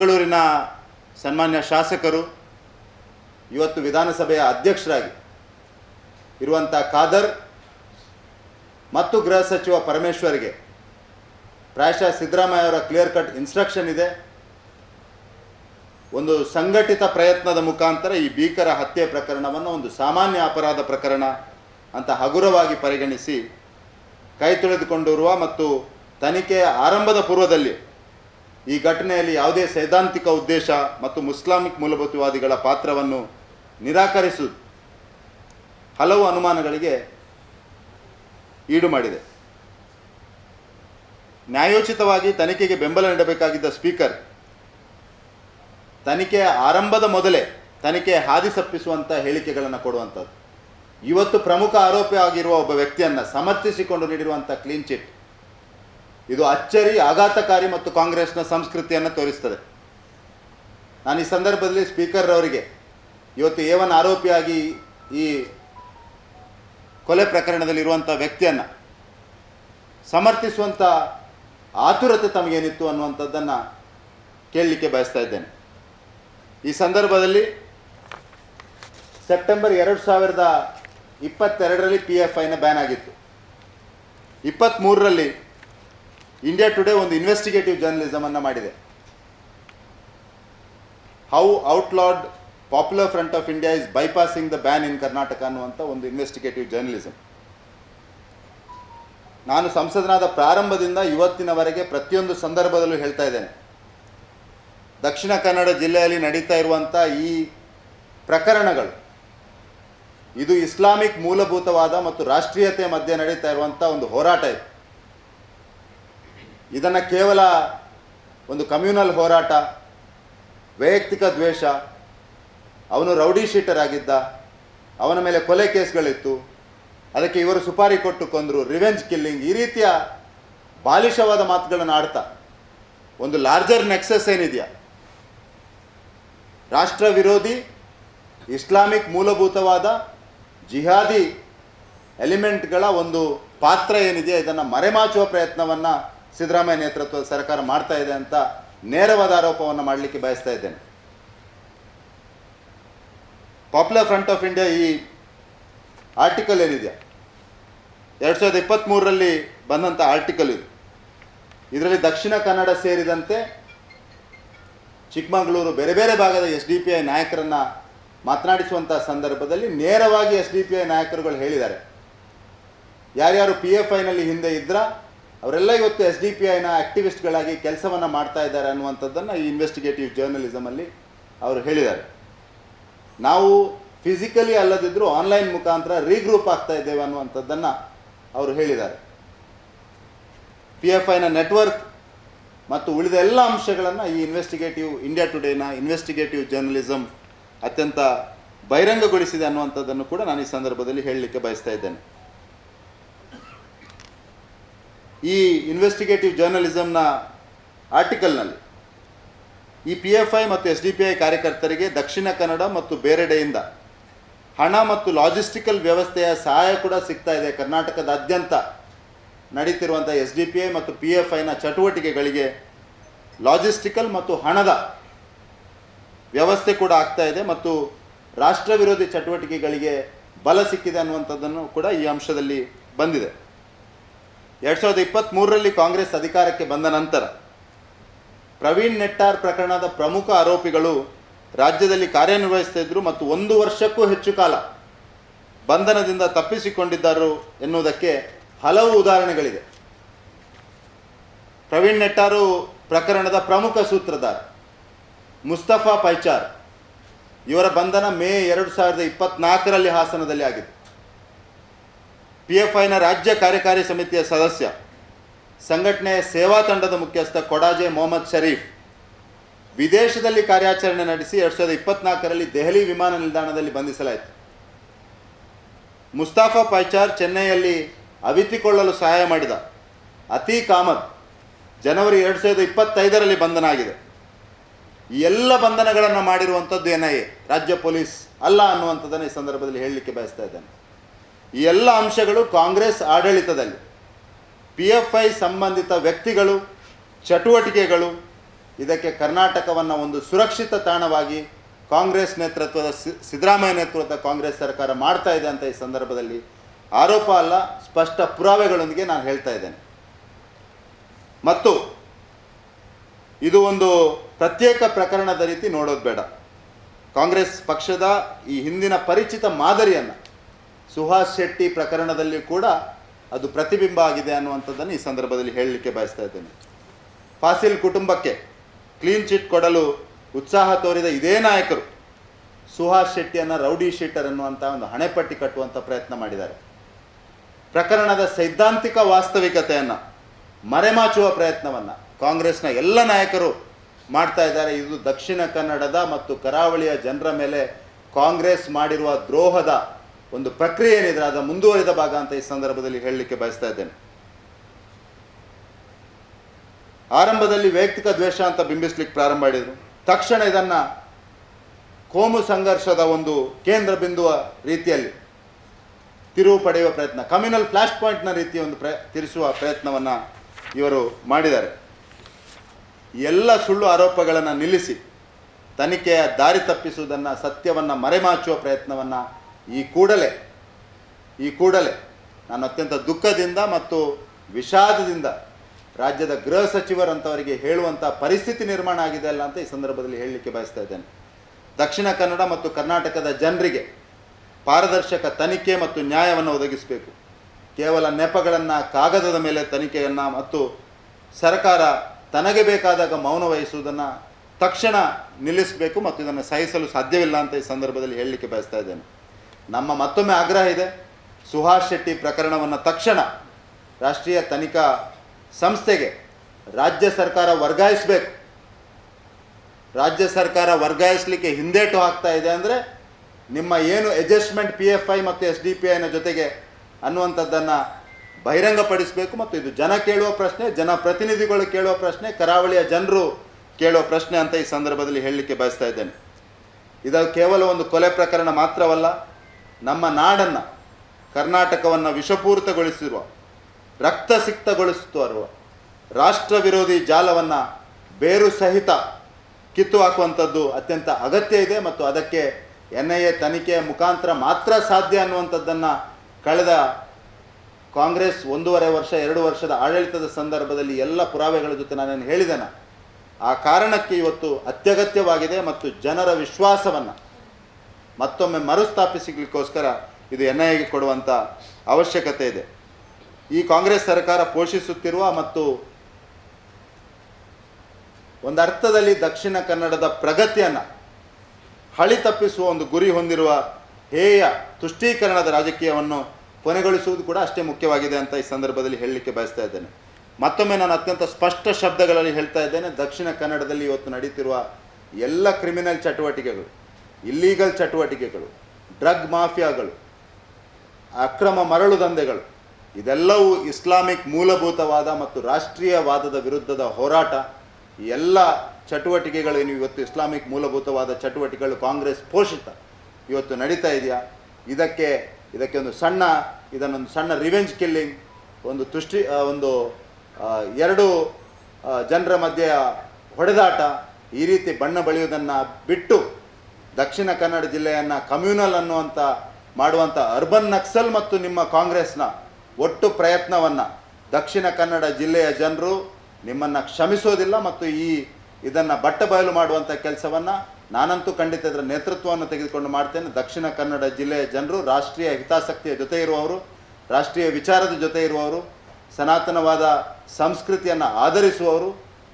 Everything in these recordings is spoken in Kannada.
ಬೆಂಗಳೂರಿನ ಸನ್ಮಾನ್ಯ ಶಾಸಕರು, ಇವತ್ತು ವಿಧಾನಸಭೆಯ ಅಧ್ಯಕ್ಷರಾಗಿ ಇರುವಂಥ ಖಾದರ್ ಮತ್ತು ಗೃಹ ಸಚಿವ ಪರಮೇಶ್ವರ್ಗೆ ಪ್ರಾಯಶಃ ಸಿದ್ದರಾಮಯ್ಯ ಅವರ ಕ್ಲಿಯರ್ ಕಟ್ ಇನ್ಸ್ಟ್ರಕ್ಷನ್ ಇದೆ. ಒಂದು ಸಂಘಟಿತ ಪ್ರಯತ್ನದ ಮುಖಾಂತರ ಈ ಭೀಕರ ಹತ್ಯೆ ಪ್ರಕರಣವನ್ನು ಒಂದು ಸಾಮಾನ್ಯ ಅಪರಾಧ ಪ್ರಕರಣ ಅಂತ ಹಗುರವಾಗಿ ಪರಿಗಣಿಸಿ ಕೈ ತೊಳೆದುಕೊಂಡಿರುವ ಮತ್ತು ತನಿಖೆಯ ಆರಂಭದ ಪೂರ್ವದಲ್ಲಿ ಈ ಘಟನೆಯಲ್ಲಿ ಯಾವುದೇ ಸೈದ್ಧಾಂತಿಕ ಉದ್ದೇಶ ಮತ್ತು ಮುಸ್ಲಾಮಿಕ್ ಮೂಲಭೂತವಾದಿಗಳ ಪಾತ್ರವನ್ನು ನಿರಾಕರಿಸುವುದು ಹಲವು ಅನುಮಾನಗಳಿಗೆ ಈಡು ಮಾಡಿದೆ ನ್ಯಾಯೋಚಿತವಾಗಿ ತನಿಖೆಗೆ ಬೆಂಬಲ ನೀಡಬೇಕಾಗಿದ್ದ ಸ್ಪೀಕರ್ ತನಿಖೆಯ ಆರಂಭದ ಮೊದಲೇ ತನಿಖೆ ಹಾದಿ ತಪ್ಪಿಸುವಂಥ ಹೇಳಿಕೆಗಳನ್ನು ಕೊಡುವಂಥದ್ದು ಇವತ್ತು ಪ್ರಮುಖ ಆರೋಪಿ ಆಗಿರುವ ಒಬ್ಬ ವ್ಯಕ್ತಿಯನ್ನು ಸಮರ್ಥಿಸಿಕೊಂಡು ನೀಡಿರುವಂಥ ಕ್ಲೀನ್ ಚಿಟ್ ಇದು ಅಚ್ಚರಿ, ಆಘಾತಕಾರಿ ಮತ್ತು ಕಾಂಗ್ರೆಸ್ನ ಸಂಸ್ಕೃತಿಯನ್ನು ತೋರಿಸ್ತದೆ. ನಾನು ಈ ಸಂದರ್ಭದಲ್ಲಿ ಸ್ಪೀಕರ್ ಅವರಿಗೆ ಇವತ್ತು ಏವನ್ ಆರೋಪಿಯಾಗಿ ಈ ಕೊಲೆ ಪ್ರಕರಣದಲ್ಲಿರುವಂಥ ವ್ಯಕ್ತಿಯನ್ನು ಸಮರ್ಥಿಸುವಂಥ ಆತುರತೆ ತಮಗೇನಿತ್ತು ಅನ್ನುವಂಥದ್ದನ್ನು ಕೇಳಲಿಕ್ಕೆ ಬಯಸ್ತಾ ಇದ್ದೇನೆ. ಈ ಸಂದರ್ಭದಲ್ಲಿ ಸೆಪ್ಟೆಂಬರ್ ಎರಡು ಸಾವಿರದ ಇಪ್ಪತ್ತೆರಡರಲ್ಲಿ ಪಿ ಎಫ್ ಐನ ಬ್ಯಾನ್ ಆಗಿತ್ತು. ಇಪ್ಪತ್ತ್ಮೂರರಲ್ಲಿ ಇಂಡಿಯಾ ಟುಡೇ ಒಂದು ಇನ್ವೆಸ್ಟಿಗೇಟಿವ್ ಜರ್ನಲಿಸಮನ್ನು ಮಾಡಿದೆ. How outlawed Popular Front of India is bypassing the ban in Karnataka ಅನ್ನುವಂಥ ಒಂದು ಇನ್ವೆಸ್ಟಿಗೇಟಿವ್ ಜರ್ನಲಿಸಮ್ ನಾನು ಸಂಸದನಾದ ಪ್ರಾರಂಭದಿಂದ ಇವತ್ತಿನವರೆಗೆ ಪ್ರತಿಯೊಂದು ಸಂದರ್ಭದಲ್ಲೂ ಹೇಳ್ತಾ ಇದ್ದೇನೆ. ದಕ್ಷಿಣ ಕನ್ನಡ ಜಿಲ್ಲೆಯಲ್ಲಿ ನಡೀತಾ ಇರುವಂಥ ಈ ಪ್ರಕರಣಗಳು, ಇದು ಇಸ್ಲಾಮಿಕ್ ಮೂಲಭೂತವಾದ ಮತ್ತು ರಾಷ್ಟ್ರೀಯತೆ ಮಧ್ಯೆ ನಡೀತಾ ಇರುವಂಥ ಒಂದು ಹೋರಾಟ ಇದು. ಇದನ್ನು ಕೇವಲ ಒಂದು ಕಮ್ಯುನಲ್ ಹೋರಾಟ, ವೈಯಕ್ತಿಕ ದ್ವೇಷ, ಅವನು ರೌಡಿ ಶೀಟರ್ ಆಗಿದ್ದ, ಅವನ ಮೇಲೆ ಕೊಲೆ ಕೇಸ್ಗಳಿತ್ತು, ಅದಕ್ಕೆ ಇವರು ಸುಪಾರಿ ಕೊಟ್ಟು ಕೊಂದರು, ರಿವೆಂಜ್ ಕಿಲ್ಲಿಂಗ್, ಈ ರೀತಿಯ ಬಾಲಿಷವಾದ ಮಾತುಗಳನ್ನು ಆಡ್ತಾ. ಒಂದು ಲಾರ್ಜರ್ ನೆಕ್ಸಸ್ ಏನಿದೆಯಾ? ರಾಷ್ಟ್ರ ವಿರೋಧಿ, ಇಸ್ಲಾಮಿಕ್ ಮೂಲಭೂತವಾದ ಜಿಹಾದಿ ಎಲಿಮೆಂಟ್ಗಳ ಒಂದು ಪಾತ್ರ ಏನಿದೆಯಾ? ಇದನ್ನು ಮರೆಮಾಚುವ ಪ್ರಯತ್ನವನ್ನು ಸಿದ್ದರಾಮಯ್ಯ ನೇತೃತ್ವದ ಸರ್ಕಾರ ಮಾಡ್ತಾ ಇದೆ ಅಂತ ನೇರವಾದ ಆರೋಪವನ್ನು ಮಾಡಲಿಕ್ಕೆ ಬಯಸ್ತಾ ಇದ್ದೇನೆ. ಪಾಪ್ಯುಲರ್ ಫ್ರಂಟ್ ಆಫ್ ಇಂಡಿಯಾ ಈ ಆರ್ಟಿಕಲ್ ಏನಿದೆಯಾ? ಎರಡು ಸಾವಿರದ ಇಪ್ಪತ್ತ್ಮೂರರಲ್ಲಿ ಬಂದಂಥ ಆರ್ಟಿಕಲ್ ಇದು. ಇದರಲ್ಲಿ ದಕ್ಷಿಣ ಕನ್ನಡ ಸೇರಿದಂತೆ ಚಿಕ್ಕಮಗಳೂರು ಬೇರೆ ಬೇರೆ ಭಾಗದ ಎಸ್ ಡಿ ಪಿ ಐ ನಾಯಕರನ್ನು ಮಾತನಾಡಿಸುವಂಥ ಸಂದರ್ಭದಲ್ಲಿ ನೇರವಾಗಿ ಎಸ್ ಡಿ ಪಿ ಐ ನಾಯಕರುಗಳು ಹೇಳಿದ್ದಾರೆ. ಯಾರ್ಯಾರು ಪಿ ಎಫ್ ಐನಲ್ಲಿ ಹಿಂದೆ ಇದ್ರ ಅವರೆಲ್ಲ ಇವತ್ತು ಎಸ್ ಡಿ ಪಿ ಐನ ಆಕ್ಟಿವಿಸ್ಟ್ಗಳಾಗಿ ಕೆಲಸವನ್ನು ಮಾಡ್ತಾ ಇದ್ದಾರೆ ಅನ್ನುವಂಥದ್ದನ್ನು ಈ ಇನ್ವೆಸ್ಟಿಗೇಟಿವ್ ಜರ್ನಲಿಸಮಲ್ಲಿ ಅವರು ಹೇಳಿದ್ದಾರೆ. ನಾವು ಫಿಸಿಕಲಿ ಅಲ್ಲದಿದ್ದರೂ ಆನ್ಲೈನ್ ಮುಖಾಂತರ ರೀಗ್ರೂಪ್ ಆಗ್ತಾ ಇದ್ದೇವೆ ಅನ್ನುವಂಥದ್ದನ್ನು ಅವರು ಹೇಳಿದ್ದಾರೆ. ಪಿ ಎಫ್ ಐನ ನೆಟ್ವರ್ಕ್ ಮತ್ತು ಉಳಿದ ಎಲ್ಲ ಅಂಶಗಳನ್ನು ಈ ಇನ್ವೆಸ್ಟಿಗೇಟಿವ್ ಇಂಡಿಯಾ ಟುಡೇನ ಇನ್ವೆಸ್ಟಿಗೇಟಿವ್ ಜರ್ನಲಿಸಮ್ ಅತ್ಯಂತ ಬಹಿರಂಗಗೊಳಿಸಿದೆ ಅನ್ನುವಂಥದ್ದನ್ನು ಕೂಡ ನಾನು ಈ ಸಂದರ್ಭದಲ್ಲಿ ಹೇಳಲಿಕ್ಕೆ ಬಯಸ್ತಾ ಇದ್ದೇನೆ. ಈ ಇನ್ವೆಸ್ಟಿಗೇಟಿವ್ ಜರ್ನಲಿಸಮ್ನ ಆರ್ಟಿಕಲ್ನಲ್ಲಿ ಈ ಪಿ ಎಫ್ ಐ ಮತ್ತು ಎಸ್ ಡಿ ಪಿ ಐ ಕಾರ್ಯಕರ್ತರಿಗೆ ದಕ್ಷಿಣ ಕನ್ನಡ ಮತ್ತು ಬೇರೆಡೆಯಿಂದ ಹಣ ಮತ್ತು ಲಾಜಿಸ್ಟಿಕಲ್ ವ್ಯವಸ್ಥೆಯ ಸಹಾಯ ಕೂಡ ಸಿಗ್ತಾ ಇದೆ ಕರ್ನಾಟಕದಾದ್ಯಂತ ನಡೀತಿರುವಂಥ ಎಸ್ ಡಿ ಪಿ ಐ ಮತ್ತು ಪಿ ಎಫ್ ಐನ ಚಟುವಟಿಕೆಗಳಿಗೆ ಲಾಜಿಸ್ಟಿಕಲ್ ಮತ್ತು ಹಣದ ವ್ಯವಸ್ಥೆ ಕೂಡ ಆಗ್ತಾ ಇದೆ ಮತ್ತು ರಾಷ್ಟ್ರ ವಿರೋಧಿ ಚಟುವಟಿಕೆಗಳಿಗೆ ಬಲ ಸಿಕ್ಕಿದೆ ಅನ್ನುವಂಥದ್ದನ್ನು ಕೂಡ ಈ ಅಂಶದಲ್ಲಿ ಬಂದಿದೆ. ಎರಡು ಸಾವಿರದ ಇಪ್ಪತ್ತ್ಮೂರರಲ್ಲಿ ಕಾಂಗ್ರೆಸ್ ಅಧಿಕಾರಕ್ಕೆ ಬಂದ ನಂತರ ಪ್ರವೀಣ್ ನೆಟ್ಟಾರ್ ಪ್ರಕರಣದ ಪ್ರಮುಖ ಆರೋಪಿಗಳು ರಾಜ್ಯದಲ್ಲಿ ಕಾರ್ಯನಿರ್ವಹಿಸುತ್ತಿದ್ದರು ಮತ್ತು ಒಂದು ವರ್ಷಕ್ಕೂ ಹೆಚ್ಚು ಕಾಲ ಬಂಧನದಿಂದ ತಪ್ಪಿಸಿಕೊಂಡಿದ್ದರು ಎನ್ನುವುದಕ್ಕೆ ಹಲವು ಉದಾಹರಣೆಗಳಿದೆ. ಪ್ರವೀಣ್ ನೆಟ್ಟಾರು ಪ್ರಕರಣದ ಪ್ರಮುಖ ಸೂತ್ರಧಾರ ಮುಸ್ತಫಾ ಪೈಚಾರ್. ಇವರ ಬಂಧನ ಮೇ ಎರಡು ಸಾವಿರದ ಇಪ್ಪತ್ನಾಲ್ಕರಲ್ಲಿ ಹಾಸನದಲ್ಲಿ ಆಗಿದೆ ಪಿ ಎಫ್ ಐನ ರಾಜ್ಯ ಕಾರ್ಯಕಾರಿ ಸಮಿತಿಯ ಸದಸ್ಯ ಸಂಘಟನೆಯ ಸೇವಾ ತಂಡದ ಮುಖ್ಯಸ್ಥ ಕೊಡಾಜೆ ಮೊಹಮ್ಮದ್ ಶರೀಫ್, ವಿದೇಶದಲ್ಲಿ ಕಾರ್ಯಾಚರಣೆ ನಡೆಸಿ ಎರಡು ಸಾವಿರದ ಇಪ್ಪತ್ನಾಲ್ಕರಲ್ಲಿ ದೆಹಲಿ ವಿಮಾನ ನಿಲ್ದಾಣದಲ್ಲಿ ಬಂಧಿಸಲಾಯಿತು. ಮುಸ್ತಾಫಾ ಪೈಚಾರ್ ಚೆನ್ನೈಯಲ್ಲಿ ಅವಿತಿಕೊಳ್ಳಲು ಸಹಾಯ ಮಾಡಿದ ಅತೀಕ್ ಕಾಮತ್ ಜನವರಿ ಎರಡು ಸಾವಿರದ ಇಪ್ಪತ್ತೈದರಲ್ಲಿ ಬಂಧನ ಆಗಿದೆ ಎಲ್ಲ ಬಂಧನಗಳನ್ನು ಮಾಡಿರುವಂಥದ್ದು ಎನ್ ರಾಜ್ಯ ಪೊಲೀಸ್ ಅಲ್ಲ ಅನ್ನುವಂಥದ್ದನ್ನು ಈ ಸಂದರ್ಭದಲ್ಲಿ ಹೇಳಲಿಕ್ಕೆ ಬಯಸ್ತಾ ಇದ್ದೇನೆ. ಈ ಎಲ್ಲ ಅಂಶಗಳು ಕಾಂಗ್ರೆಸ್ ಆಡಳಿತದಲ್ಲಿ ಪಿ ಎಫ್ ಐ ಸಂಬಂಧಿತ ವ್ಯಕ್ತಿಗಳು, ಚಟುವಟಿಕೆಗಳು, ಇದಕ್ಕೆ ಕರ್ನಾಟಕವನ್ನು ಒಂದು ಸುರಕ್ಷಿತ ತಾಣವಾಗಿ ಕಾಂಗ್ರೆಸ್ ನೇತೃತ್ವದ ಸಿದ್ದರಾಮಯ್ಯ ನೇತೃತ್ವದ ಕಾಂಗ್ರೆಸ್ ಸರ್ಕಾರ ಮಾಡ್ತಾ ಇದೆ ಅಂತ ಈ ಸಂದರ್ಭದಲ್ಲಿ ಆರೋಪ ಅಲ್ಲ, ಸ್ಪಷ್ಟ ಪುರಾವೆಗಳೊಂದಿಗೆ ನಾನು ಹೇಳ್ತಾ ಇದ್ದೇನೆ. ಮತ್ತು ಇದು ಒಂದು ಪ್ರತ್ಯೇಕ ಪ್ರಕರಣದ ರೀತಿ ನೋಡೋದು ಬೇಡ. ಕಾಂಗ್ರೆಸ್ ಪಕ್ಷದ ಈ ಹಿಂದಿನ ಪರಿಚಿತ ಮಾದರಿಯನ್ನು ಸುಹಾಸ್ ಶೆಟ್ಟಿ ಪ್ರಕರಣದಲ್ಲಿ ಕೂಡ ಅದು ಪ್ರತಿಬಿಂಬ ಆಗಿದೆ ಅನ್ನುವಂಥದ್ದನ್ನು ಈ ಸಂದರ್ಭದಲ್ಲಿ ಹೇಳಲಿಕ್ಕೆ ಬಯಸ್ತಾ ಇದ್ದೇನೆ. ಫಾಸಿಲ್ ಕುಟುಂಬಕ್ಕೆ ಕ್ಲೀನ್ ಚಿಟ್ ಕೊಡಲು ಉತ್ಸಾಹ ತೋರಿದ ಇದೇ ನಾಯಕರು ಸುಹಾಸ್ ಶೆಟ್ಟಿಯನ್ನು ರೌಡಿ ಶೀಟರ್ ಅನ್ನುವಂಥ ಒಂದು ಹಣೆಪಟ್ಟಿ ಕಟ್ಟುವಂಥ ಪ್ರಯತ್ನ ಮಾಡಿದ್ದಾರೆ. ಪ್ರಕರಣದ ಸೈದ್ಧಾಂತಿಕ ವಾಸ್ತವಿಕತೆಯನ್ನು ಮರೆಮಾಚುವ ಪ್ರಯತ್ನವನ್ನು ಕಾಂಗ್ರೆಸ್ನ ಎಲ್ಲ ನಾಯಕರು ಮಾಡ್ತಾ ಇದ್ದಾರೆ. ಇದು ದಕ್ಷಿಣ ಕನ್ನಡದ ಮತ್ತು ಕರಾವಳಿಯ ಜನರ ಮೇಲೆ ಕಾಂಗ್ರೆಸ್ ಮಾಡಿರುವ ದ್ರೋಹದ ಒಂದು ಪ್ರಕ್ರಿಯೆ ಏನಿದೆ ಅದರ ಮುಂದುವರಿದ ಭಾಗ ಅಂತ ಈ ಸಂದರ್ಭದಲ್ಲಿ ಹೇಳಲಿಕ್ಕೆ ಬಯಸ್ತಾ ಇದ್ದೇನೆ. ಆರಂಭದಲ್ಲಿ ವೈಯಕ್ತಿಕ ದ್ವೇಷ ಅಂತ ಬಿಂಬಿಸ್ಲಿಕ್ಕೆ ಪ್ರಾರಂಭ ಮಾಡಿದರು. ತಕ್ಷಣ ಇದನ್ನ ಕೋಮು ಸಂಘರ್ಷದ ಒಂದು ಕೇಂದ್ರ ಬಿಂದುವ ರೀತಿಯಲ್ಲಿ ತಿರುವು ಪಡೆಯುವ ಪ್ರಯತ್ನ, ಕಮ್ಯುನಲ್ ಫ್ಲಾಶ್ ಪಾಯಿಂಟ್ನ ರೀತಿಯ ಒಂದು ಪ್ರ ತಿರುಸುವ ಪ್ರಯತ್ನವನ್ನು ಇವರು ಮಾಡಿದ್ದಾರೆ. ಎಲ್ಲ ಸುಳ್ಳು ಆರೋಪಗಳನ್ನು ನಿಲ್ಲಿಸಿ ತನಿಖೆಯ ದಾರಿ ತಪ್ಪಿಸುವುದನ್ನು, ಸತ್ಯವನ್ನು ಮರೆಮಾಚುವ ಪ್ರಯತ್ನವನ್ನು ಈ ಕೂಡಲೇ ಈ ಕೂಡಲೇ ನಾನು ಅತ್ಯಂತ ದುಃಖದಿಂದ ಮತ್ತು ವಿಷಾದದಿಂದ ರಾಜ್ಯದ ಗೃಹ ಸಚಿವರಂಥವರಿಗೆ ಹೇಳುವಂಥ ಪರಿಸ್ಥಿತಿ ನಿರ್ಮಾಣ ಆಗಿದೆ ಅಲ್ಲ ಅಂತ ಈ ಸಂದರ್ಭದಲ್ಲಿ ಹೇಳಲಿಕ್ಕೆ ಬಯಸ್ತಾ ಇದ್ದೇನೆ. ದಕ್ಷಿಣ ಕನ್ನಡ ಮತ್ತು ಕರ್ನಾಟಕದ ಜನರಿಗೆ ಪಾರದರ್ಶಕ ತನಿಖೆ ಮತ್ತು ನ್ಯಾಯವನ್ನು ಒದಗಿಸಬೇಕು. ಕೇವಲ ನೆಪಗಳನ್ನು ಕಾಗದದ ಮೇಲೆ ತನಿಖೆಯನ್ನು ಮತ್ತು ಸರ್ಕಾರ ತನಗೆ ಬೇಕಾದಾಗ ಮೌನ ವಹಿಸುವುದನ್ನು ತಕ್ಷಣ ನಿಲ್ಲಿಸಬೇಕು ಮತ್ತು ಇದನ್ನು ಸಹಿಸಲು ಸಾಧ್ಯವಿಲ್ಲ ಅಂತ ಈ ಸಂದರ್ಭದಲ್ಲಿ ಹೇಳಲಿಕ್ಕೆ ಬಯಸ್ತಾ ಇದ್ದೇನೆ. ನಮ್ಮ ಮತ್ತೊಮ್ಮೆ ಆಗ್ರಹ ಇದೆ. ಸುಹಾಸ್ ಶೆಟ್ಟಿ ಪ್ರಕರಣವನ್ನು ತಕ್ಷಣ ರಾಷ್ಟ್ರೀಯ ತನಿಖಾ ಸಂಸ್ಥೆಗೆ ರಾಜ್ಯ ಸರ್ಕಾರ ವರ್ಗಾಯಿಸಬೇಕು. ರಾಜ್ಯ ಸರ್ಕಾರ ವರ್ಗಾಯಿಸಲಿಕ್ಕೆ ಹಿಂದೇಟು ಹಾಕ್ತಾ ಇದೆ ಅಂದರೆ ನಿಮ್ಮ ಏನು ಅಡ್ಜಸ್ಟ್ಮೆಂಟ್ ಪಿ ಎಫ್ ಐ ಮತ್ತು ಎಸ್ ಡಿ ಪಿ ಐನ ಜೊತೆಗೆ ಅನ್ನುವಂಥದ್ದನ್ನು ಬಹಿರಂಗಪಡಿಸಬೇಕು ಮತ್ತು ಇದು ಜನ ಕೇಳುವ ಪ್ರಶ್ನೆ, ಜನ ಪ್ರತಿನಿಧಿಗಳು ಕೇಳುವ ಪ್ರಶ್ನೆ, ಕರಾವಳಿಯ ಜನರು ಕೇಳುವ ಪ್ರಶ್ನೆ ಅಂತ ಈ ಸಂದರ್ಭದಲ್ಲಿ ಹೇಳಲಿಕ್ಕೆ ಬಯಸ್ತಾ ಇದ್ದೇನೆ. ಇದು ಕೇವಲ ಒಂದು ಕೊಲೆ ಪ್ರಕರಣ ಮಾತ್ರವಲ್ಲ ನಮ್ಮ ನಾಡನ್ನು ಕರ್ನಾಟಕವನ್ನು ವಿಷಪೂರಿತಗೊಳಿಸಿರುವ ರಕ್ತಸಿಕ್ತಗೊಳಿಸುತ್ತಿರುವ ರಾಷ್ಟ್ರ ವಿರೋಧಿ ಜಾಲವನ್ನು ಬೇರು ಸಹಿತ ಕಿತ್ತು ಹಾಕುವಂಥದ್ದು ಅತ್ಯಂತ ಅಗತ್ಯ ಇದೆ ಮತ್ತು ಅದಕ್ಕೆ ಎನ್ ಐ ಎ ತನಿಖೆಯ ಮುಖಾಂತರ ಮಾತ್ರ ಸಾಧ್ಯ ಅನ್ನುವಂಥದ್ದನ್ನು ಕಳೆದ ಕಾಂಗ್ರೆಸ್ ಒಂದೂವರೆ ವರ್ಷ, ಎರಡು ವರ್ಷದ ಆಡಳಿತದ ಸಂದರ್ಭದಲ್ಲಿ ಎಲ್ಲ ಪುರಾವೆಗಳ ಜೊತೆ ನಾನೇನು ಹೇಳಿದೆನ, ಆ ಕಾರಣಕ್ಕೆ ಇವತ್ತು ಅತ್ಯಗತ್ಯವಾಗಿದೆ ಮತ್ತು ಜನರ ವಿಶ್ವಾಸವನ್ನು ಮತ್ತೊಮ್ಮೆ ಮರುಸ್ಥಾಪಿಸಲಿಕ್ಕೋಸ್ಕರ ಇದು ಎನ್ ಐ ಕೊಡುವಂಥ ಅವಶ್ಯಕತೆ ಇದೆ. ಈ ಕಾಂಗ್ರೆಸ್ ಸರ್ಕಾರ ಪೋಷಿಸುತ್ತಿರುವ ಮತ್ತು ಒಂದು ಅರ್ಥದಲ್ಲಿ ದಕ್ಷಿಣ ಕನ್ನಡದ ಪ್ರಗತಿಯನ್ನು ಹಳಿ ತಪ್ಪಿಸುವ ಒಂದು ಗುರಿ ಹೊಂದಿರುವ ಹೇಯ ತುಷ್ಟೀಕರಣದ ರಾಜಕೀಯವನ್ನು ಕೊನೆಗೊಳಿಸುವುದು ಕೂಡ ಅಷ್ಟೇ ಮುಖ್ಯವಾಗಿದೆ ಅಂತ ಈ ಸಂದರ್ಭದಲ್ಲಿ ಹೇಳಲಿಕ್ಕೆ ಬಯಸ್ತಾ ಇದ್ದೇನೆ. ಮತ್ತೊಮ್ಮೆ ನಾನು ಅತ್ಯಂತ ಸ್ಪಷ್ಟ ಶಬ್ದಗಳಲ್ಲಿ ಹೇಳ್ತಾ ಇದ್ದೇನೆ, ದಕ್ಷಿಣ ಕನ್ನಡದಲ್ಲಿ ಇವತ್ತು ನಡೀತಿರುವ ಎಲ್ಲ ಕ್ರಿಮಿನಲ್ ಚಟುವಟಿಕೆಗಳು ಇಲ್ಲೀಗಲ್ ಚಟುವಟಿಕೆಗಳು ಡ್ರಗ್ ಮಾಫಿಯಾಗಳು ಅಕ್ರಮ ಮರಳು ದಂಧೆಗಳು, ಇದೆಲ್ಲವೂ ಇಸ್ಲಾಮಿಕ್ ಮೂಲಭೂತವಾದ ಮತ್ತು ರಾಷ್ಟ್ರೀಯವಾದದ ವಿರುದ್ಧದ ಹೋರಾಟ. ಎಲ್ಲ ಚಟುವಟಿಕೆಗಳು ಏನು ಇವತ್ತು ಇಸ್ಲಾಮಿಕ್ ಮೂಲಭೂತವಾದ ಚಟುವಟಿಕೆಗಳು ಕಾಂಗ್ರೆಸ್ ಪೋಷಿತ. ಇವತ್ತು ನಡೀತಾ ಇದೆಯಾ? ಇದಕ್ಕೆ ಇದಕ್ಕೆ ಒಂದು ಸಣ್ಣ, ಇದನ್ನೊಂದು ಸಣ್ಣ ರಿವೆಂಜ್ ಕಿಲ್ಲಿಂಗ್ ಒಂದು ತುಷ್ಟಿ ಒಂದು ಎರಡು ಜನರ ಮಧ್ಯೆ ಹೊಡೆದಾಟ, ಈ ರೀತಿ ಬಣ್ಣ ಬಳಿಯುವುದನ್ನು ಬಿಟ್ಟು ದಕ್ಷಿಣ ಕನ್ನಡ ಜಿಲ್ಲೆಯನ್ನು ಕಮ್ಯುನಲ್ ಅನ್ನುವಂಥ ಮಾಡುವಂಥ ಅರ್ಬನ್ ನಕ್ಸಲ್ ಮತ್ತು ನಿಮ್ಮ ಕಾಂಗ್ರೆಸ್ನ ಒಟ್ಟು ಪ್ರಯತ್ನವನ್ನು ದಕ್ಷಿಣ ಕನ್ನಡ ಜಿಲ್ಲೆಯ ಜನರು ನಿಮ್ಮನ್ನು ಕ್ಷಮಿಸೋದಿಲ್ಲ ಮತ್ತು ಈ ಇದನ್ನು ಬಟ್ಟ ಬಯಲು ಮಾಡುವಂಥ ಕೆಲಸವನ್ನು ನಾನಂತೂ ಖಂಡಿತ ಇದರ ನೇತೃತ್ವವನ್ನು ತೆಗೆದುಕೊಂಡು ಮಾಡ್ತೇನೆ. ದಕ್ಷಿಣ ಕನ್ನಡ ಜಿಲ್ಲೆಯ ಜನರು ರಾಷ್ಟ್ರೀಯ ಹಿತಾಸಕ್ತಿಯ ಜೊತೆ ಇರುವವರು, ರಾಷ್ಟ್ರೀಯ ವಿಚಾರದ ಜೊತೆ ಇರುವವರು, ಸನಾತನವಾದ ಸಂಸ್ಕೃತಿಯನ್ನು ಆಧರಿಸುವವರು,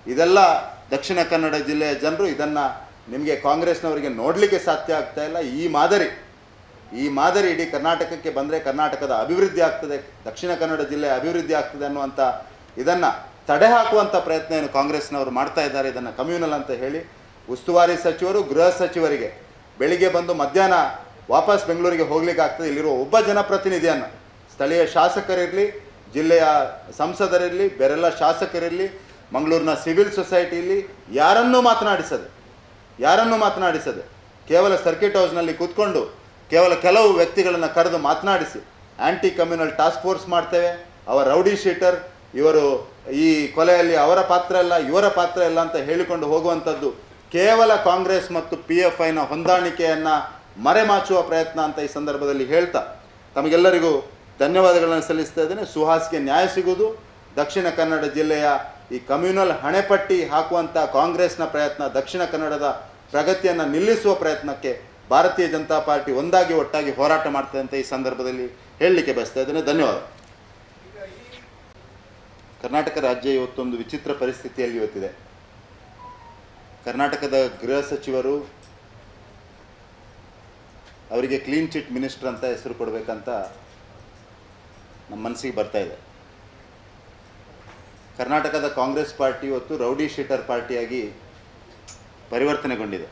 ಇದೆಲ್ಲ ದಕ್ಷಿಣ ಕನ್ನಡ ಜಿಲ್ಲೆಯ ಜನರು ಇದನ್ನು ನಿಮಗೆ ಕಾಂಗ್ರೆಸ್ನವರಿಗೆ ನೋಡಲಿಕ್ಕೆ ಸಾಧ್ಯ ಆಗ್ತಾ ಇಲ್ಲ. ಈ ಮಾದರಿ ಈ ಮಾದರಿ ಇಡೀ ಕರ್ನಾಟಕಕ್ಕೆ ಬಂದರೆ ಕರ್ನಾಟಕದ ಅಭಿವೃದ್ಧಿ ಆಗ್ತದೆ, ದಕ್ಷಿಣ ಕನ್ನಡ ಜಿಲ್ಲೆ ಅಭಿವೃದ್ಧಿ ಆಗ್ತದೆ ಅನ್ನುವಂಥ ಇದನ್ನು ತಡೆ ಹಾಕುವಂಥ ಪ್ರಯತ್ನ ಏನು ಕಾಂಗ್ರೆಸ್ನವರು ಮಾಡ್ತಾ ಇದ್ದಾರೆ. ಇದನ್ನು ಕಮ್ಯೂನಲ್ ಅಂತ ಹೇಳಿ ಉಸ್ತುವಾರಿ ಸಚಿವರು, ಗೃಹ ಸಚಿವರಿಗೆ ಬೆಳಿಗ್ಗೆ ಬಂದು ಮಧ್ಯಾಹ್ನ ವಾಪಸ್ ಬೆಂಗಳೂರಿಗೆ ಹೋಗ್ಲಿಕ್ಕೆ ಆಗ್ತದೆ. ಇಲ್ಲಿರುವ ಒಬ್ಬ ಜನಪ್ರತಿನಿಧಿಯನ್ನು ಸ್ಥಳೀಯ ಶಾಸಕರಿರಲಿ, ಜಿಲ್ಲೆಯ ಸಂಸದರಿರಲಿ, ಬೇರೆಲ್ಲ ಶಾಸಕರಿರಲಿ, ಮಂಗಳೂರಿನ ಸಿವಿಲ್ ಸೊಸೈಟಿಯಲ್ಲಿ ಯಾರನ್ನೂ ಮಾತನಾಡಿಸದೆ ಯಾರನ್ನೂ ಮಾತನಾಡಿಸದೆ? ಕೇವಲ ಸರ್ಕಿಟ್ ಹೌಸ್ನಲ್ಲಿ ಕೂತ್ಕೊಂಡು ಕೇವಲ ಕೆಲವು ವ್ಯಕ್ತಿಗಳನ್ನು ಕರೆದು ಮಾತನಾಡಿಸಿ. ಆ್ಯಂಟಿ ಕಮ್ಯುನಲ್ ಟಾಸ್ಕ್ ಫೋರ್ಸ್ ಮಾಡ್ತೇವೆ. ಅವರ ರೌಡಿ ಶೀಟರ್, ಇವರು ಈ ಕೊಲೆಯಲ್ಲಿ ಅವರ ಪಾತ್ರ ಇಲ್ಲ ಇವರ ಪಾತ್ರ ಇಲ್ಲ ಅಂತ ಹೇಳಿಕೊಂಡು ಹೋಗುವಂಥದ್ದು ಕೇವಲ ಕಾಂಗ್ರೆಸ್ ಮತ್ತು ಪಿ ಎಫ್ ಐನ ಹೊಂದಾಣಿಕೆಯನ್ನು ಮರೆಮಾಚುವ ಪ್ರಯತ್ನ ಅಂತ ಈ ಸಂದರ್ಭದಲ್ಲಿ ಹೇಳ್ತಾ. ತಮಗೆಲ್ಲರಿಗೂ ಧನ್ಯವಾದಗಳನ್ನು ಸಲ್ಲಿಸ್ತಾ ಇದ್ದೇನೆ. ಸುಹಾಸ್ಗೆ ನ್ಯಾಯ ಸಿಗುವುದು. ದಕ್ಷಿಣ ಕನ್ನಡ ಜಿಲ್ಲೆಯ ಈ ಕಮ್ಯುನಲ್ ಹಣೆಪಟ್ಟಿ ಹಾಕುವಂಥ ಕಾಂಗ್ರೆಸ್ನ ಪ್ರಯತ್ನ ದಕ್ಷಿಣ ಕನ್ನಡದ ಪ್ರಗತಿಯನ್ನು ನಿಲ್ಲಿಸುವ ಪ್ರಯತ್ನಕ್ಕೆ ಭಾರತೀಯ ಜನತಾ ಪಾರ್ಟಿ ಒಂದಾಗಿ ಒಟ್ಟಾಗಿ ಹೋರಾಟ ಮಾಡ್ತದೆ ಅಂತ ಈ ಸಂದರ್ಭದಲ್ಲಿ ಹೇಳಲಿಕ್ಕೆ ಬಯಸ್ತಾ ಇದ್ದೇನೆ. ಧನ್ಯವಾದ. ಕರ್ನಾಟಕ ರಾಜ್ಯ ಇವತ್ತೊಂದು ವಿಚಿತ್ರ ಪರಿಸ್ಥಿತಿಯಲ್ಲಿ ಇವತ್ತಿದೆ. ಕರ್ನಾಟಕದ ಗೃಹ ಸಚಿವರು ಅವರಿಗೆ ಕ್ಲೀನ್ ಚಿಟ್ ಮಿನಿಸ್ಟರ್ ಅಂತ ಹೆಸರು ಕೊಡಬೇಕಂತ ನಮ್ಮ ಮನಸ್ಸಿಗೆ ಬರ್ತಾ ಇದೆ. ಕರ್ನಾಟಕದ ಕಾಂಗ್ರೆಸ್ ಪಾರ್ಟಿ ಇವತ್ತು ರೌಡಿ ಶೀಟರ್ ಪಾರ್ಟಿಯಾಗಿ ಪರಿವರ್ತನೆಗೊಂಡಿದೆ.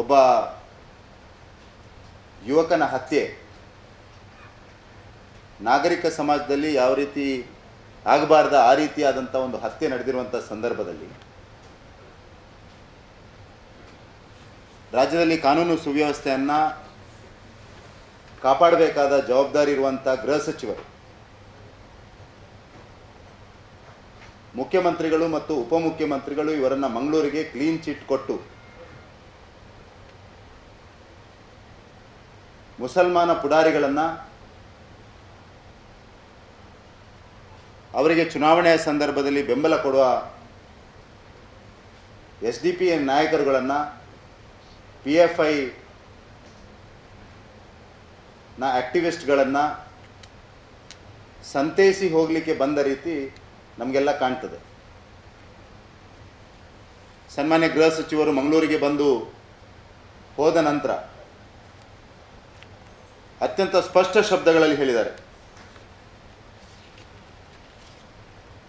ಒಬ್ಬ ಯುವಕನ ಹತ್ಯೆ ನಾಗರಿಕ ಸಮಾಜದಲ್ಲಿ ಯಾವ ರೀತಿ ಆಗಬಾರ್ದ ಆ ರೀತಿಯಾದಂಥ ಒಂದು ಹತ್ಯೆ ನಡೆದಿರುವಂಥ ಸಂದರ್ಭದಲ್ಲಿ ರಾಜ್ಯದಲ್ಲಿ ಕಾನೂನು ಸುವ್ಯವಸ್ಥೆಯನ್ನು ಕಾಪಾಡಬೇಕಾದ ಜವಾಬ್ದಾರಿ ಇರುವಂಥ ಗೃಹ ಸಚಿವರು, ಮುಖ್ಯಮಂತ್ರಿಗಳು ಮತ್ತು ಉಪಮುಖ್ಯಮಂತ್ರಿಗಳು ಇವರನ್ನ ಮಂಗಳೂರಿಗೆ ಕ್ಲೀನ್ ಚಿಟ್ ಕೊಟ್ಟು, ಮುಸಲ್ಮಾನ ಪುಡಾರಿಗಳನ್ನು ಅವರಿಗೆ ಚುನಾವಣೆಯ ಸಂದರ್ಭದಲ್ಲಿ ಬೆಂಬಲ ಕೊಡುವ ಎಸ್ ಡಿ ಪಿ ನಾಯಕರುಗಳನ್ನು ಪಿ ಎಫ್ ಐ ನ ಆ್ಯಕ್ಟಿವಿಸ್ಟ್ಗಳನ್ನು ಸಂತೈಸಿ ಹೋಗಲಿಕ್ಕೆ ಬಂದ ರೀತಿ ನಮಗೆಲ್ಲ ಕಾಣ್ತದೆ. ಸನ್ಮಾನ್ಯ ಗೃಹ ಸಚಿವರು ಮಂಗಳೂರಿಗೆ ಬಂದು ಹೋದ ನಂತರ ಅತ್ಯಂತ ಸ್ಪಷ್ಟ ಶಬ್ದಗಳಲ್ಲಿ ಹೇಳಿದ್ದಾರೆ.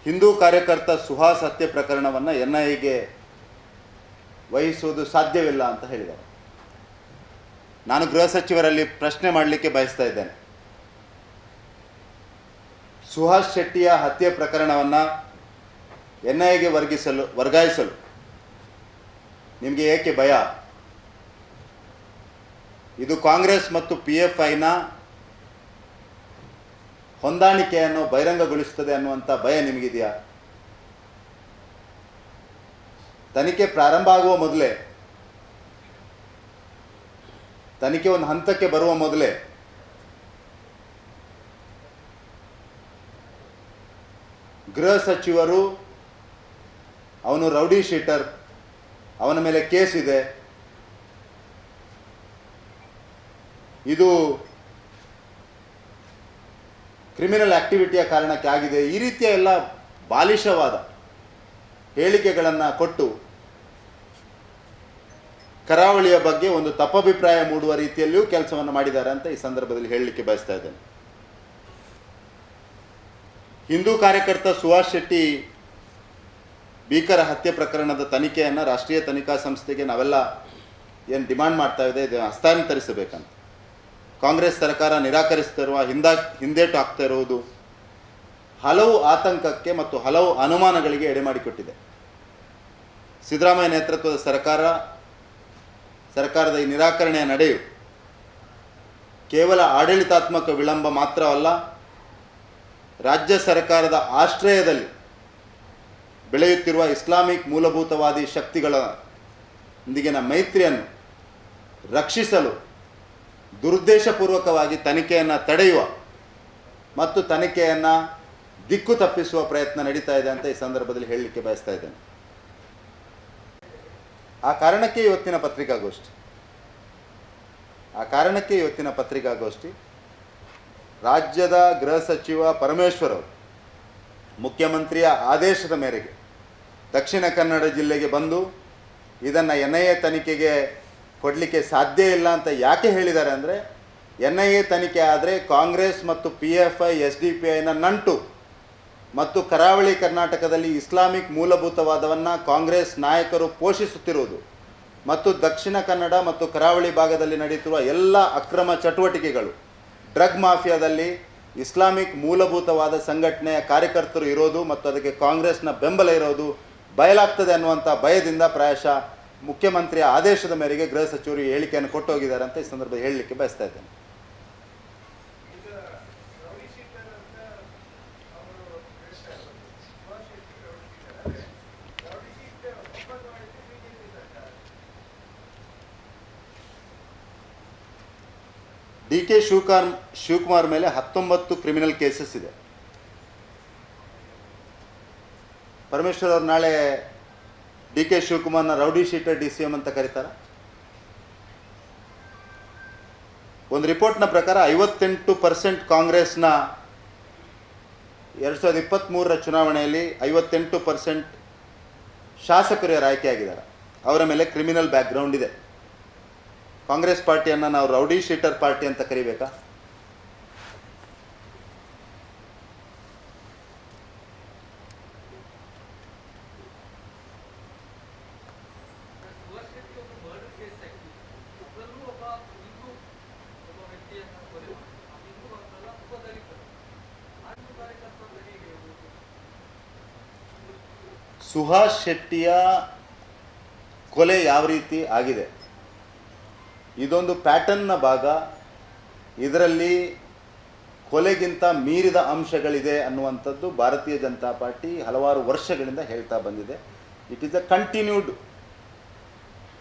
ಹಿಂದೂ ಕಾರ್ಯಕರ್ತ ಸುಹಾಸ್ ಹತ್ಯೆ ಪ್ರಕರಣವನ್ನು ಎನ್ ಐಗೆ ವಹಿಸುವುದು ಸಾಧ್ಯವಿಲ್ಲ ಅಂತ ಹೇಳಿದ್ದಾರೆ. ನಾನು ಗೃಹ ಸಚಿವರಲ್ಲಿ ಪ್ರಶ್ನೆ ಮಾಡಲಿಕ್ಕೆ ಬಯಸ್ತಾ ಇದ್ದೇನೆ. ಸುಹಾಸ್ ಶೆಟ್ಟಿಯ ಹತ್ಯೆ ಪ್ರಕರಣವನ್ನು ಎನ್ ಐ ಎಗೆ ವರ್ಗಿಸಲು, ವರ್ಗಾಯಿಸಲು ನಿಮಗೆ ಏಕೆ ಭಯ? ಇದು ಕಾಂಗ್ರೆಸ್ ಮತ್ತು ಪಿ ಎಫ್ ಐನ ಹೊಂದಾಣಿಕೆಯನ್ನು ಬಹಿರಂಗಗೊಳಿಸುತ್ತದೆ ಅನ್ನುವಂಥ ಭಯ ನಿಮಗಿದೆಯಾ? ತನಿಖೆ ಪ್ರಾರಂಭ ಆಗುವ ಮೊದಲೇ ತನಿಖೆ ಒಂದು ಹಂತಕ್ಕೆ ಬರುವ ಮೊದಲೇ. ಗೃಹ ಸಚಿವರು, ಅವನು ರೌಡಿ ಶೀಟರ್, ಅವನ ಮೇಲೆ ಕೇಸ್ ಇದೆ. ಇದು ಕ್ರಿಮಿನಲ್ ಆಕ್ಟಿವಿಟಿಯ ಕಾರಣಕ್ಕೆ ಆಗಿದೆ. ಈ ರೀತಿಯ ಎಲ್ಲ ಬಾಲಿಷವಾದ ಹೇಳಿಕೆಗಳನ್ನು ಕೊಟ್ಟು ಕರಾವಳಿಯ ಬಗ್ಗೆ ಒಂದು ತಪ್ಪಭಿಪ್ರಾಯ ಮೂಡುವ ರೀತಿಯಲ್ಲಿಯೂ ಕೆಲಸವನ್ನು ಮಾಡಿದ್ದಾರೆ ಅಂತ ಈ ಸಂದರ್ಭದಲ್ಲಿ ಹೇಳಲಿಕ್ಕೆ ಬಯಸ್ತಾ ಇದ್ದೇನೆ. ಹಿಂದೂ ಕಾರ್ಯಕರ್ತ ಸುಭಾಷ್ ಶೆಟ್ಟಿ ಭೀಕರ ಹತ್ಯೆ ಪ್ರಕರಣದ ತನಿಖೆಯನ್ನು ರಾಷ್ಟ್ರೀಯ ತನಿಖಾ ಸಂಸ್ಥೆಗೆ ನಾವೆಲ್ಲ ಏನು ಡಿಮಾಂಡ್ ಮಾಡ್ತಾ ಇದೆ ಇದು ಹಸ್ತಾಂತರಿಸಬೇಕಂತ. ಕಾಂಗ್ರೆಸ್ ಸರ್ಕಾರ ನಿರಾಕರಿಸ್ತಿರುವ ಹಿಂದ, ಹಿಂದೇಟು ಆಗ್ತಾ ಇರುವುದು ಹಲವು ಆತಂಕಕ್ಕೆ ಮತ್ತು ಹಲವು ಅನುಮಾನಗಳಿಗೆ ಎಡೆಮಾಡಿಕೊಟ್ಟಿದೆ ಸಿದ್ದರಾಮಯ್ಯ ನೇತೃತ್ವದ ಸರ್ಕಾರ ಸರ್ಕಾರದ ಈ ನಿರಾಕರಣೆಯ ನಡೆಯು ಕೇವಲ ಆಡಳಿತಾತ್ಮಕ ವಿಳಂಬ ಮಾತ್ರವಲ್ಲ, ರಾಜ್ಯ ಸರ್ಕಾರದ ಆಶ್ರಯದಲ್ಲಿ ಬೆಳೆಯುತ್ತಿರುವ ಇಸ್ಲಾಮಿಕ್ ಮೂಲಭೂತವಾದಿ ಶಕ್ತಿಗಳ ಇಂದಿಗಿನ ಮೈತ್ರಿಯನ್ನು ರಕ್ಷಿಸಲು ದುರುದ್ದೇಶಪೂರ್ವಕವಾಗಿ ತನಿಖೆಯನ್ನು ತಡೆಯುವ ಮತ್ತು ತನಿಖೆಯನ್ನು ದಿಕ್ಕು ತಪ್ಪಿಸುವ ಪ್ರಯತ್ನ ನಡೀತಾ ಇದೆ ಅಂತ ಈ ಸಂದರ್ಭದಲ್ಲಿ ಹೇಳಲಿಕ್ಕೆ ಬಯಸ್ತಾ ಇದ್ದೇನೆ. ಆ ಕಾರಣಕ್ಕೆ ಇವತ್ತಿನ ಪತ್ರಿಕಾಗೋಷ್ಠಿ. ಆ ಕಾರಣಕ್ಕೆ ಇವತ್ತಿನ ಪತ್ರಿಕಾಗೋಷ್ಠಿ ರಾಜ್ಯದ ಗೃಹ ಸಚಿವ ಪರಮೇಶ್ವರ್ ಅವರು ಮುಖ್ಯಮಂತ್ರಿಯ ಆದೇಶದ ಮೇರೆಗೆ ದಕ್ಷಿಣ ಕನ್ನಡ ಜಿಲ್ಲೆಗೆ ಬಂದು ಇದನ್ನು ಎನ್ ಐ ಎ ತನಿಖೆಗೆ ಕೊಡಲಿಕ್ಕೆ ಸಾಧ್ಯ ಇಲ್ಲ ಅಂತ ಯಾಕೆ ಹೇಳಿದ್ದಾರೆ ಅಂದರೆ ಎನ್ ಐ ಎ ತನಿಖೆ ಆದರೆ ಕಾಂಗ್ರೆಸ್ ಮತ್ತು P F I, S D P ಐನ ನಂಟು ಮತ್ತು ಕರಾವಳಿ ಕರ್ನಾಟಕದಲ್ಲಿ ಇಸ್ಲಾಮಿಕ್ ಮೂಲಭೂತವಾದವನ್ನು ಕಾಂಗ್ರೆಸ್ ನಾಯಕರು ಪೋಷಿಸುತ್ತಿರುವುದು ಮತ್ತು ದಕ್ಷಿಣ ಕನ್ನಡ ಮತ್ತು ಕರಾವಳಿ ಭಾಗದಲ್ಲಿ ನಡೆಯುತ್ತಿರುವ ಎಲ್ಲ ಅಕ್ರಮ ಚಟುವಟಿಕೆಗಳು. ಡ್ರಗ್ ಮಾಫಿಯಾದಲ್ಲಿ ಇಸ್ಲಾಮಿಕ್ ಮೂಲಭೂತವಾದ ಸಂಘಟನೆಯ ಕಾರ್ಯಕರ್ತರು ಇರೋದು ಮತ್ತು ಅದಕ್ಕೆ ಕಾಂಗ್ರೆಸ್ನ ಬೆಂಬಲ ಇರೋದು ಬಯಲಾಗ್ತದೆ ಅನ್ನುವಂಥ ಭಯದಿಂದ ಪ್ರಾಯಶಃ ಮುಖ್ಯಮಂತ್ರಿಯ ಆದೇಶದ ಮೇರೆಗೆ ಗೃಹ ಸಚಿವರು ಹೇಳಿಕೆಯನ್ನು ಕೊಟ್ಟೋಗಿದ್ದಾರೆ ಅಂತ ಈ ಸಂದರ್ಭದಲ್ಲಿ ಹೇಳಲಿಕ್ಕೆ ಬಯಸ್ತಾ ಇದ್ದೇನೆ. ಡಿ ಕೆ ಶಿವಕಾರ್ ಶಿವಕುಮಾರ್ ಮೇಲೆ ಹತ್ತೊಂಬತ್ತು ಕ್ರಿಮಿನಲ್ ಕೇಸಸ್ ಇದೆ. ಪರಮೇಶ್ವರ್ ಅವರು ನಾಳೆ D K ಶಿವಕುಮಾರ್ನ rowdy sheeter D C M ಅಂತ ಕರೀತಾರ. ಒಂದು ರಿಪೋರ್ಟ್ನ ಪ್ರಕಾರ ಐವತ್ತೆಂಟು ಪರ್ಸೆಂಟ್ ಕಾಂಗ್ರೆಸ್ನ ಎರಡು ಸಾವಿರದ ಇಪ್ಪತ್ತ್ಮೂರರ ಚುನಾವಣೆಯಲ್ಲಿ ಐವತ್ತೆಂಟು ಪರ್ಸೆಂಟ್ ಶಾಸಕರು ಯಾರು ಆಯ್ಕೆಯಾಗಿದ್ದಾರೆ ಅವರ ಮೇಲೆ ಕ್ರಿಮಿನಲ್ ಬ್ಯಾಕ್ಗ್ರೌಂಡ್ ಇದೆ. ಕಾಂಗ್ರೆಸ್ ಪಾರ್ಟಿಯನ್ನು ನಾವು ರೌಡಿ ಶೀಟರ್ ಪಾರ್ಟಿ ಅಂತ ಕರಿಬೇಕಾ? ಸುಹಾಸ್ ಶೆಟ್ಟಿಯ ಕೊಲೆ ಯಾವ ರೀತಿ ಆಗಿದೆ ಇದೊಂದು ಪ್ಯಾಟರ್ನ್ನ ಭಾಗ. ಇದರಲ್ಲಿ ಕೊಲೆಗಿಂತ ಮೀರಿದ ಅಂಶಗಳಿದೆ ಅನ್ನುವಂಥದ್ದು ಭಾರತೀಯ ಜನತಾ ಪಾರ್ಟಿ ಹಲವಾರು ವರ್ಷಗಳಿಂದ ಹೇಳ್ತಾ ಬಂದಿದೆ. It is a continued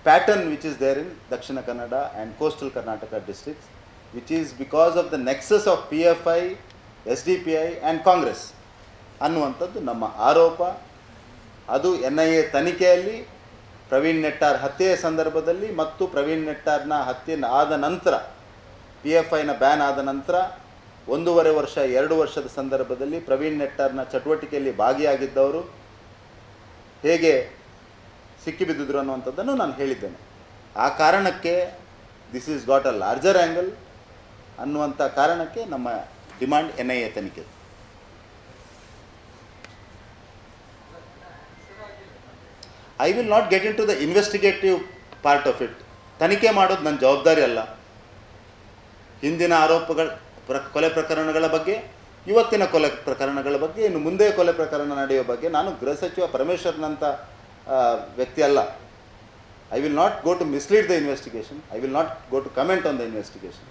pattern which is there in Dakshina Kannada and coastal Karnataka districts which is because of the nexus of P F I S D P I and Congress ಅನ್ನುವಂಥದ್ದು ನಮ್ಮ ಆರೋಪ. ಅದು ಎನ್ ಐ ಎ ತನಿಖೆಯಲ್ಲಿ ಪ್ರವೀಣ್ ನೆಟ್ಟಾರ್ ಹತ್ಯೆಯ ಸಂದರ್ಭದಲ್ಲಿ ಮತ್ತು ಪ್ರವೀಣ್ ನೆಟ್ಟಾರ್ನ ಹತ್ಯೆ ಆದ ನಂತರ ಪಿ ಎಫ್ ಐನ ಬ್ಯಾನ್ ಆದ ನಂತರ, ಒಂದೂವರೆ ವರ್ಷ, ಎರಡು ವರ್ಷದ ಸಂದರ್ಭದಲ್ಲಿ ಪ್ರವೀಣ್ ನೆಟ್ಟಾರ್ನ ಚಟುವಟಿಕೆಯಲ್ಲಿ ಭಾಗಿಯಾಗಿದ್ದವರು ಹೇಗೆ ಸಿಕ್ಕಿಬಿದ್ದಿದ್ರು ಅನ್ನುವಂಥದ್ದನ್ನು ನಾನು ಹೇಳಿದ್ದೇನೆ. ಆ ಕಾರಣಕ್ಕೆ this is got a larger angle ಅನ್ನುವಂಥ ಕಾರಣಕ್ಕೆ ನಮ್ಮ ಡಿಮಾಂಡ್ ಎನ್ ಐ ಎ ತನಿಖೆ. I will not get into the investigative part of it ತನಿಖೆ ಮಾಡೋದು ನನ್ನ ಜವಾಬ್ದಾರಿ ಅಲ್ಲ. ಹಿಂದಿನ ಆರೋಪಗಳ ಪ್ರ, ಕೊಲೆ ಪ್ರಕರಣಗಳ ಬಗ್ಗೆ, ಇವತ್ತಿನ ಕೊಲೆ ಪ್ರಕರಣಗಳ ಬಗ್ಗೆ, ಇನ್ನು ಮುಂದೆ ಕೊಲೆ ಪ್ರಕರಣ ನಡೆಯುವ ಬಗ್ಗೆ ನಾನು ಗೃಹ ಸಚಿವ ಪರಮೇಶ್ವರ್ನಂಥ ವ್ಯಕ್ತಿ ಅಲ್ಲ. I will not go to mislead the investigation I will not go to comment on the investigation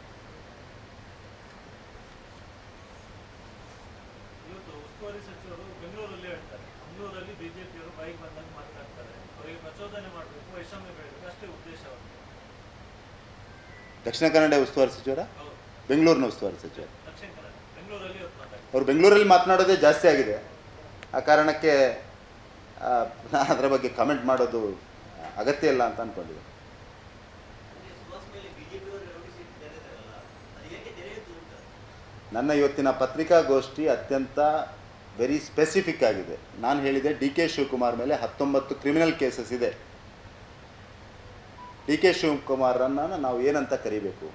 ಇವತ್ತು ಉಸ್ತುವಾರಿ ಸಚಿವರು ಬೆಂಗಳೂರಲ್ಲಿ ಹೇಳ್ತಾರೆ ಮಂಗಳೂರಲ್ಲಿ ಬಿಜೆಪಿಯವರು ಬಾಯಿಗೆ ಬಂದಂಗೆ ಮಾತನಾಡ್ತಾರೆ ಅವರಿಗೆ ಪ್ರಚೋದನೆ ಮಾಡಬೇಕು ವೈಷಮ್ಯ ಬೆಳಬೇಕು ಅಷ್ಟೇ ಉದ್ದೇಶ ಅವ್ರಿಗೆ ದಕ್ಷಿಣ ಕನ್ನಡ ಉಸ್ತುವಾರಿ ಸಚಿವರ? ಬೆಂಗಳೂರಿನ ಉಸ್ತುವಾರಿ ಸಚಿವ. ದಕ್ಷಿಣ ಕನ್ನಡ ಬೆಂಗಳೂರಲ್ಲಿ ಇವತ್ತು ಮಾತಾಡ್ತಾರೆ. ಅವರು ಬೆಂಗಳೂರಲ್ಲಿ ಮಾತನಾಡೋದೇ ಜಾಸ್ತಿ ಆಗಿದೆ. ಆ ಕಾರಣಕ್ಕೆ ನಾನು ಅದರ ಬಗ್ಗೆ ಕಮೆಂಟ್ ಮಾಡೋದು ಅಗತ್ಯ ಇಲ್ಲ ಅಂತ ಅಂದ್ಕೊಂಡಿದ್ದೆ ನನ್ನ ಇವತ್ತಿನ ಪತ್ರಿಕಾಗೋಷ್ಠಿ ಅತ್ಯಂತ ವೆರಿ ಸ್ಪೆಸಿಫಿಕ್ ಆಗಿದೆ. ನಾನು ಹೇಳಿದೆ ಡಿ ಕೆ ಶಿವಕುಮಾರ್ ಮೇಲೆ ಹತ್ತೊಂಬತ್ತು ಕ್ರಿಮಿನಲ್ ಕೇಸಸ್ ಇದೆ. ಡಿ ಕೆ ಶಿವಕುಮಾರನ್ನು ನಾವು ಏನಂತ ಕರಿಬೇಕು?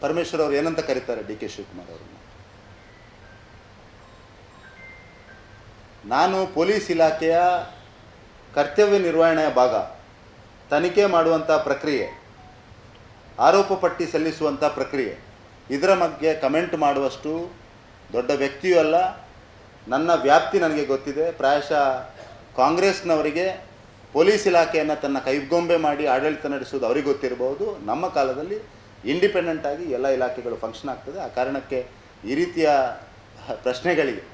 ಪರಮೇಶ್ವರ್ ಅವರು ಏನಂತ ಕರೀತಾರೆ ಡಿ ಕೆ ಶಿವಕುಮಾರ್ ಅವರನ್ನು ನಾನು ಪೊಲೀಸ್ ಇಲಾಖೆಯ ಕರ್ತವ್ಯ ನಿರ್ವಹಣೆಯ ಭಾಗ, ತನಿಖೆ ಮಾಡುವಂಥ ಪ್ರಕ್ರಿಯೆ, ಆರೋಪ ಪಟ್ಟಿ ಸಲ್ಲಿಸುವಂಥ ಪ್ರಕ್ರಿಯೆ, ಇದರ ಬಗ್ಗೆ ಕಮೆಂಟ್ ಮಾಡುವಷ್ಟು ದೊಡ್ಡ ವ್ಯಕ್ತಿಯೂ ಅಲ್ಲ. ನನ್ನ ವ್ಯಾಪ್ತಿ ನನಗೆ ಗೊತ್ತಿದೆ. ಪ್ರಾಯಶಃ ಕಾಂಗ್ರೆಸ್ನವರಿಗೆ ಪೊಲೀಸ್ ಇಲಾಖೆಯನ್ನು ತನ್ನ ಕೈಗೊಂಬೆ ಮಾಡಿ ಆಡಳಿತ ನಡೆಸುವುದು ಅವರಿಗೆ ಗೊತ್ತಿರಬಹುದು. ನಮ್ಮ ಕಾಲದಲ್ಲಿ ಇಂಡಿಪೆಂಡೆಂಟ್ ಆಗಿ ಎಲ್ಲ ಇಲಾಖೆಗಳು ಫಂಕ್ಷನ್ ಆಗ್ತದೆ. ಆ ಕಾರಣಕ್ಕೆ ಈ ರೀತಿಯ ಪ್ರಶ್ನೆಗಳಿಗೆ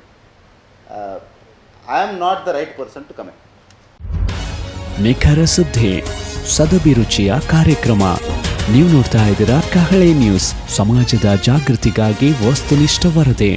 I am not the right person to comment ನಿಖರ ಸುದ್ದಿ, ಸದಭಿರುಚಿಯ ಕಾರ್ಯಕ್ರಮ. ನೀವು ನೋಡ್ತಾ ಇದ್ದೀರಾ ಕಹಳೆ ನ್ಯೂಸ್ ಸಮಾಜದ ಜಾಗೃತಿಗಾಗಿ ವಸ್ತುನಿಷ್ಠ ವರದಿ.